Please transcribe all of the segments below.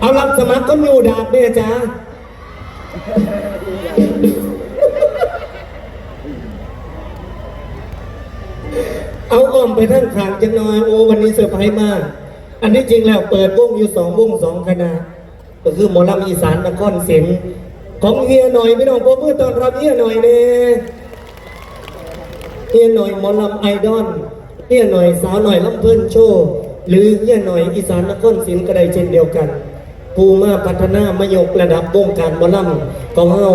เอารับสมัครคนอยู่ดาบเนี่ยจ้าเอาอ้อมไปทั้งขางจังหน่อยโอ้วันนี้เซอร์ไพรส์มาก อันนี้จริงแล้วเปิดวงอยู่สองวงสองคณะก็คือหมอลำอีสานนครศรีของเฮียหน่อยพี่น้องพบมือตอนรับเฮียหน่อยเน่เฮียหน่อยหมอลำไอดอล เฮียหน่อยสาวหน่อยลำเพิ่นโชว์หรือเฮียหน่อยอีสานนครศรีก็ได้เช่นเดียวกันภูมาพัฒนามายกระดับวงการหมอลำของเฮา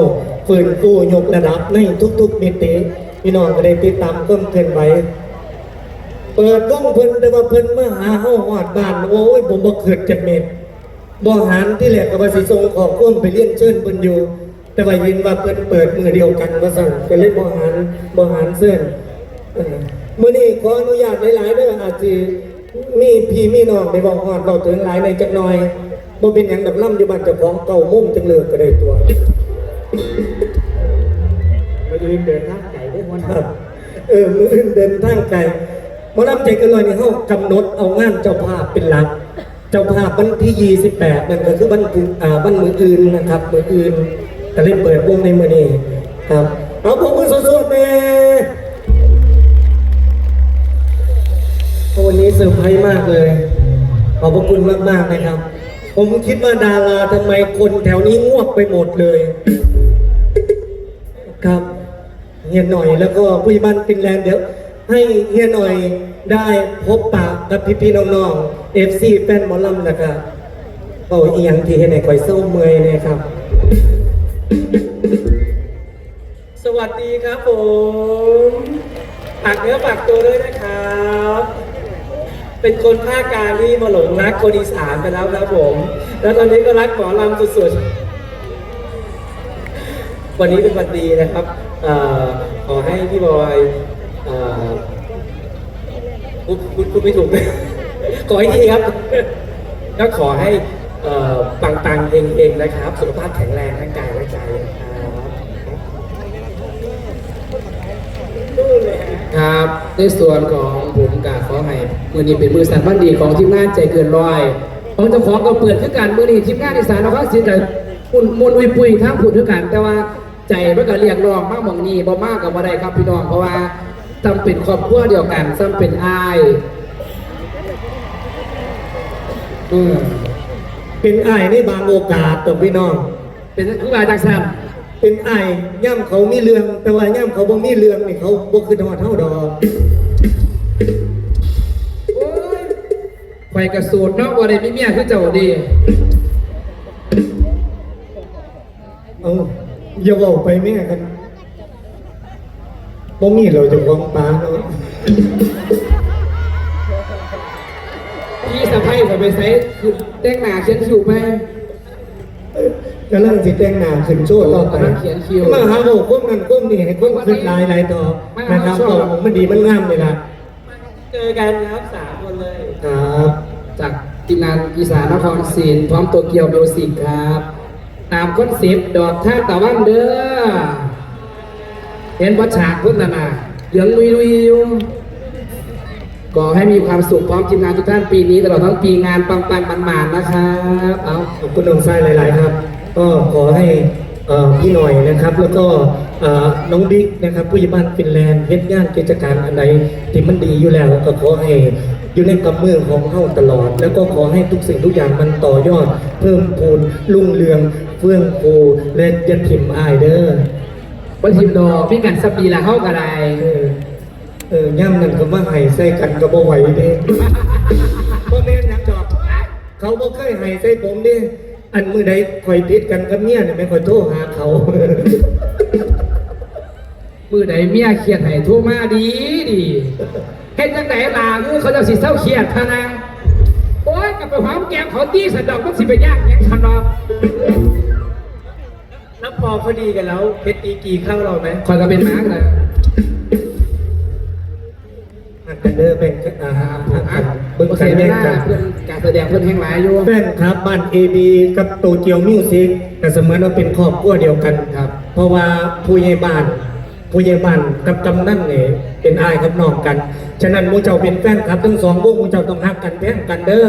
ฝืนฟูยกระดับในทุกๆมิติพี่น้องก็ได้ติดตามก้มเกินไว้เปิดกล้องเพิ่นแต่ว่าเพิ่นมาหาเฮาฮอดบ้านโอ้ยผมบ่เกิดจักเม็ดบ่หันที่แรกก็ว่าสิส่งขอบคุณไปเรียนเชิญเพิ่นอยู่ แต่ว่ายินว่าเพิ่นเปิดมือเดียวกันว่าซั่นก็เลยบ่หันบ่หันเสื้อเออ มื้อนี้ขออนุญาตหลายๆเด้ออาจสิมีพี่มีน้องได้บอกฮอดเว้าถึงหลายในจักหน่อยบ่เป็นหยังดอกล่ำอยู่บ้านเจ้าของเก่ามุมจังเลิกก็ได้ตัวไปดูเดินทางไก่ได้หัวหคน้ารับเออมืออื่นเดินทางไกลหมอลำใจเกันลอยนี่เขากำหนดเอางานเจ้าภาพเป็นหลัก เจ้าภาพวันที่ 28นั่นก็คือวันพุธอ่าวันมืออื่นนะครับมืออื่นก็เลยเปิดวงในมือนี้ครับเอาผมมือ เซอร์ไพรส์มากเลย ขอบพระคุณมากๆนะครับ ผมคิดว่าดาราทำไมคนแถวนี้ง่วงไปหมดเลย ครับเฮียหน่อยแล้วก็ผู้ใหญ่บ้านฟินแลนด์เดี๋ยว ให้เฮียหน่อยได้พบปะกับพี่ๆน้องๆเอฟซีแฟนหมอลำนะครับเอาเอียงทีเฮียหน่อยคอยเศร้าเมื่อยเนะครับ สวัสดีครับผมฝากเนื้อฝากตัวด้วยนะครับ เป็นคนภาคกลางที่มาหลงรักคนอีสานไปแล้วครับผม แล้วตอนนี้ก็รักหมอลำสุดๆ วันนี้เป็นวันดีนะครับอขอให้พี่บอยพูดพูดไม่ถูกขอให้ดีครับ ก็ขอให้ปังปังๆเฮงๆนะครับ สุขภาพแข็งแรงทั้งกายและใจนะครับดูเลยฮะ ครับในส่วนของผมกาขอให้มือนี้เป็นมือสันบันดีของทีมงานใจเกินร้อยของเจ้าของก็เปิดคือการมือนี้ทีมงานอีสานเราก็สิจะมุนมุนอุยปุยทั้งผุดคือกันแต่ว่าใจมันก็เรียกร้องมากหมองนี้บ่มากกับบ่ได้ครับพี่น้องเพราะว่าจำเป็นครอบครัวเดียวกันจำเป็นอายอืมเป็นไอ้ายในบางโอกาสต่อพี่น้อง เป็นคือว่าจักสัน เป็นไอ้ายย่ำเขามีเรื่อง แต่ว่าย่ำเขาบ่มีเรื่องนี่เขาบ่คือทอดเท่าดอกโอ้ยไฟกระสูดเนาะบ่ได้มีเมียคือเจ้าดีเอาอย่าเว้าไปแม่กันบ่มีเราจะฟ้องปาเนาะพี่สะพ้ายก็ไปใส่คือแต่งหน้าเขียนคิ้วไป กำลังสิแต่งหน้าขึ้นโชว์ต่อไปกำลังเขียนคิวมาหาโอ้ก้มนั่นก้มนี่ให้ก้มขึ้นลายลายต่อนะครับก็มันดีมันงามเลยล่ะเจอกันครับสามคนเลยครับ จากทีมงานอีสานนครศรีพร้อมโตเกียวมิวสิกครับ ตามคอนเซปต์ดอกท่าตะวันเด้อเห็นวัดฉากพุ่นนานาเหลืองลุยลุยอยู่ก็ให้มีความสุขพร้อมทีมงานทุกท่านปีนี้ตลอดทั้งปีงานปังปังมันมันๆนะครับ เอาขอบคุณน้องทรายหลาย ๆ ครับ ก็ขอให้เอ่อพี่หน่อยนะครับ แล้วก็เอ่อน้องบิ๊กนะครับผู้ใหญ่บ้านฟินแลนด์เฮ็ดงานกิจการอันใดที่มันดีอยู่แล้วก็ขอให้อยู่ในกำมือของเฮาตลอด แล้วก็ขอให้ทุกสิ่งทุกอย่างมันต่อยอด เพิ่มพูนรุ่งเรืองเฟื่องฟูและจะถิ่มอายเด้อวันทีมดอกพี่กันสัปดีละเข้ากระไดเออเออย่ำนั่นก็มาให้ใส่กันก็บ่ไหวเด้บ่แม่นหยังดอกเขาบ่เคยให้ใส่ผมเด้ อันมือใดคอยติดกันกับเมียเนี่ยไม่ค่อยโทรหาเขา มือไหนเมียเครียดให้โทั่วมาดีดีเห็นจังไหนล่ะคือเขาจะสิเศร้าเครียดพะนะโอ๊ยกลับไปหอมแก้มเขาตีสันดอกมันสิไปยากหยังทันดอกแล้วพอเขาดีกันแล้วเพชรตีกีเข้าเราไหมคอยก็เป็นม้าเลยอันเดอร์เป็นอ่าอ่าเบิ้งโอเคกันไม่แย่งได้กันเพื่อนการ แสดงเพื่อนแห่งหลายอยู่แฟนครับบ้านเอบีกับโตเกียวมิวสิกแต่เสมือนว่าเป็นครอบครัวเดียวกันครับ เพราะว่าผู้ใหญ่บ้านผู้ใหญ่บ้านกับกำนันเนี่ยเป็นอายกับน้องกัน ฉะนั้นหมูเจ้าเป็นแฟนครับทั้งสองวงหมูเจ้าต้องฮักกันแท้งกันเด้อ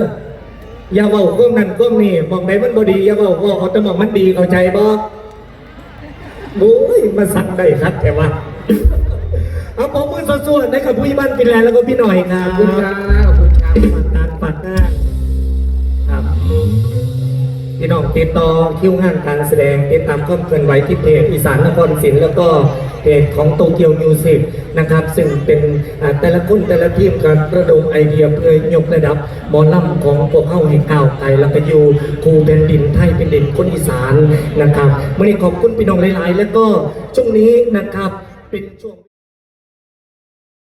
อย่าเว้าเรื่องนั้นเรื่องนี้มองไหนมันบ่ดีอย่าเว้าเว่าเอาแต่มองมันดีเข้าใจบ่โอ้ยมาสั่งได้ครับแต่ว่าเอาผมมือส่วนๆนะครับผู้ใหญ่บ้านฟินแลนด์แล้วก็พี่หน่อยครัขบอบคุณครับขอบคุณครับปัดงานปัดหน้าครับ พี่น้องติดต่อคิวงานการแสดงติดตามข้อมเคลื่อนไหวที่เพจอีสานนครศิลป์แล้วก็เพจของโตเกียวมิวสิกนะครับ ซึ่งเป็นแต่ละคนแต่ละทีมการระดมไอเดียเพื่อยกระดับมอลล่ำของพวกเข้าให้ก้าวไกลแล้วก็อยู่ครูแผ่นดินไทยเป็นดินคนอีสานนะครับวันนี้ขอบคุณพี่น้องหลาย ๆ แล้วก็ช่วงนี้นะครับเป็นช่วง